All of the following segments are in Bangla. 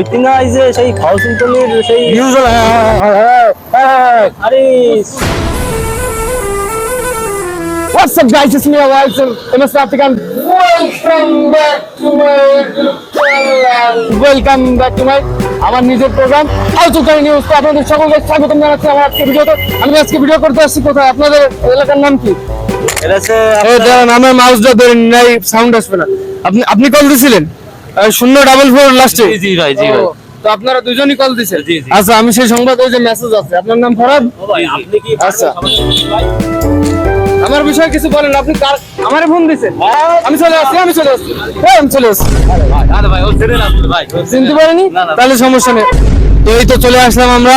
এই যে সেই খাওয়াসিংটনের সেই নিউজ হলো হ্যাঁ, হ্যাঁ, হ্যাঁ। আরে What's up guys, it's me Alex MS African. Welcome back to my channel. Welcome back to my আমার নিজের প্রোগ্রাম আউটকারি নিউজ তো আপনাদের সকলকে স্বাগতম জানাচ্ছি আমার আজকে ভিডিওতে। আমি আজকে ভিডিও করতে আসছি কোথায়? আপনাদের এলাকার নাম কি? এটা আমার মাউসটা ধরে নাই সাউন্ড আসবে না। আপনি আপনি কল দিছিলেন আহ, শূন্য ডাবল ফোর লাস্টে জি ভাই জি ভাই। তো আপনারা দুজনই কল দিছেন? জি, জি। আচ্ছা আমি সেই সংবাদ ওই যে মেসেজ আছে। আপনার নাম ফরাদ? আপনি কি আচ্ছা। আমার বিষয়ে কিছু বলেন আপনি কার আমারে ফোন দিছেন? আমি চলে আসছি আমি চলে আসছি। হ্যাঁ আমি চলে আসছি। আরে ভাই ও ছেড়ে না ভাই। চিনতে। পারেনি? তাহলে সমস্যা নেই। তো এই তো চলে আসলাম আমরা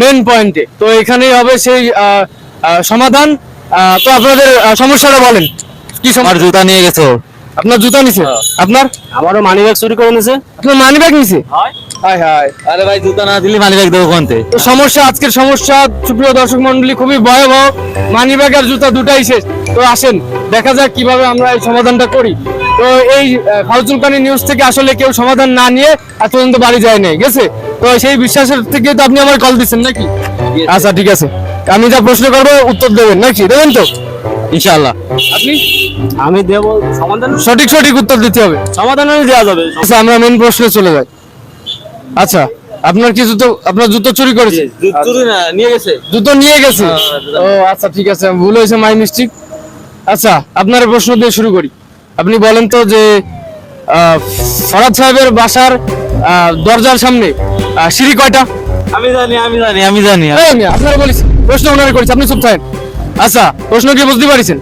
মেন পয়েন্টে তো এখানেই হবে সেই সমাধান। তো আপনাদের সমস্যাটা বলেন। কি সমস্যা? জুতা নিয়ে গেছে। আপনার জুতা নিছে? হ্যাঁ। আপনার? আমারও মানি ব্যাগ চুরি করে নিয়েছে আপনার মানি ব্যাগ নিছে? হয়। হাই হাই আরে ভাই জুতা না দিলে মানি ব্যাগ দেবো কোনতে তো? সমস্যা আজকের সমস্যা সুপ্রিয় দর্শক মন্ডলী খুবই ভয়াবহ। মানি ব্যাগ আর জুতা দুটাই শেষ। তো আসেন দেখা যাক কীভাবে আমরা এই সমাধানটা করি। তো এই ফাউজুলকানি নিউজ থেকে আসলে কেউ সমাধান না নিয়ে আজ পর্যন্ত বাড়ি যায় নাই গেছে? তো সেই বিশ্বাসের থেকে তো আপনি আমার কল দিচ্ছেন নাকি? আচ্ছা ঠিক আছে। আমি যা প্রশ্ন করব উত্তর দেবেন নাকি? দেবেন তো? ইনশাআল্লাহ। আপনি? আমি দেব সমাধান? সঠিক সঠিক উত্তর দিতে হবে। সমাধান দেওয়া যাবে। আচ্ছা আমরা মেন প্রশ্নে চলে যাই। আচ্ছা আপনার কি জুতো আপনার জুতো চুরি করেছে? চুরি না নিয়ে গেছে। জুতো নিয়ে গেছে? হ্যাঁ, ও আচ্ছা ঠিক আছে ভুল হয়েছে মাই মিস্টেক আচ্ছা আপনার প্রশ্ন দিয়ে শুরু করি। আপনি বলেন তো যে ফরাদ সাহেবের বাসার দরজার সামনে সিঁড়ি কয়টা? আমি জানি আমি জানি আমি জানি। মিয়া, আপনারা বলিস প্রশ্ন ওনারে করেছে আপনি চুপ থাকেন। আচ্ছা প্রশ্ন কি বুঝতে পারছেন?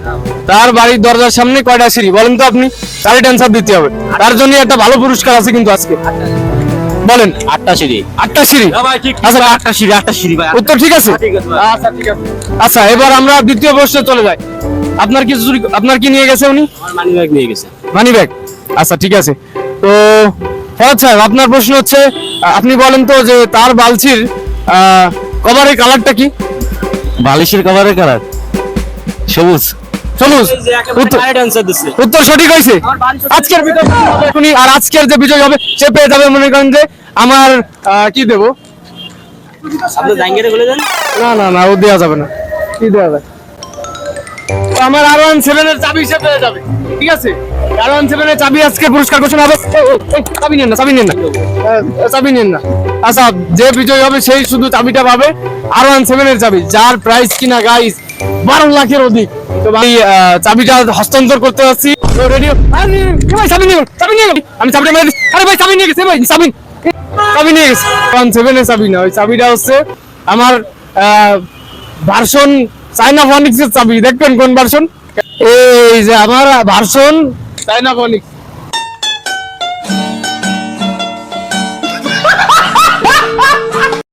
তার বাড়ির দরজার সামনে কয়টা সিঁড়ি? বলেন তো আপনি তারই অ্যান্সার দিতে হবে। তার জন্য একটা ভালো পুরস্কার আছে কিন্তু আজকে। বলেন। আটটা সিঁড়ি। আটটা সিঁড়ি? আচ্ছা আটটা সিঁড়ি আটটা সিঁড়ি ভাই উত্তর ঠিক আছে? ঠিক আছে আচ্ছা ঠিক আছে। আচ্ছা এবার আমরা দ্বিতীয় প্রশ্নে চলে যাই। আপনার কি চুরি আপনার কি নিয়ে গেছে উনি? আমার মানি ব্যাগ নিয়ে গেছে। মানি ব্যাগ আচ্ছা ঠিক আছে। তো ফরাদ সাহেব আপনার প্রশ্ন হচ্ছে আপনি বলেন তো যে তার বালছির কভারের কালারটা কি? বালিশের কভারের কালার সবুজ। সবুজ। উত্তর রাইট অ্যান্সার উত্তর সঠিক হয়েছে। আজকের এখনই আর আজকের যে বিজয় হবে সে পেয়ে যাবে মনে করেন যে আমার কি দেবো? না না না ও দেওয়া যাবে না। কি দেওয়া তো আমার আর ওয়ান সেভেন এর চাবি সে পেয়ে যাবে। ঠিক আছে? আর ওয়ান সেভেন এর চাবি আজকে পুরস্কার ঘোষণা হবে। চাবি নেন না চাবি নেন না। চাবি নেন না। আচ্ছা যে বিজয় হবে সেই শুধু চাবিটা পাবে। আর ওয়ান সেভেন এর চাবি যার প্রাইস কিনা গাইস বারো লাখের অধিক। তো চাবিটা হস্তান্তর করতে যাচ্ছি। আমি চাবিটা মেরে। আরে ভাই, চাবি নিয়ে গেছে ভাই, চাবি। চাবি নিয়ে গেছে। ওয়ান সেভেনের চাবি না, ওই চাবিটা হচ্ছে আমার ভার্সন চাইনা ফনিক্স এর চাবি। দেখবেন কোন ভার্সন? এই যে আমার ভার্সন চাইনা ফনিক্স।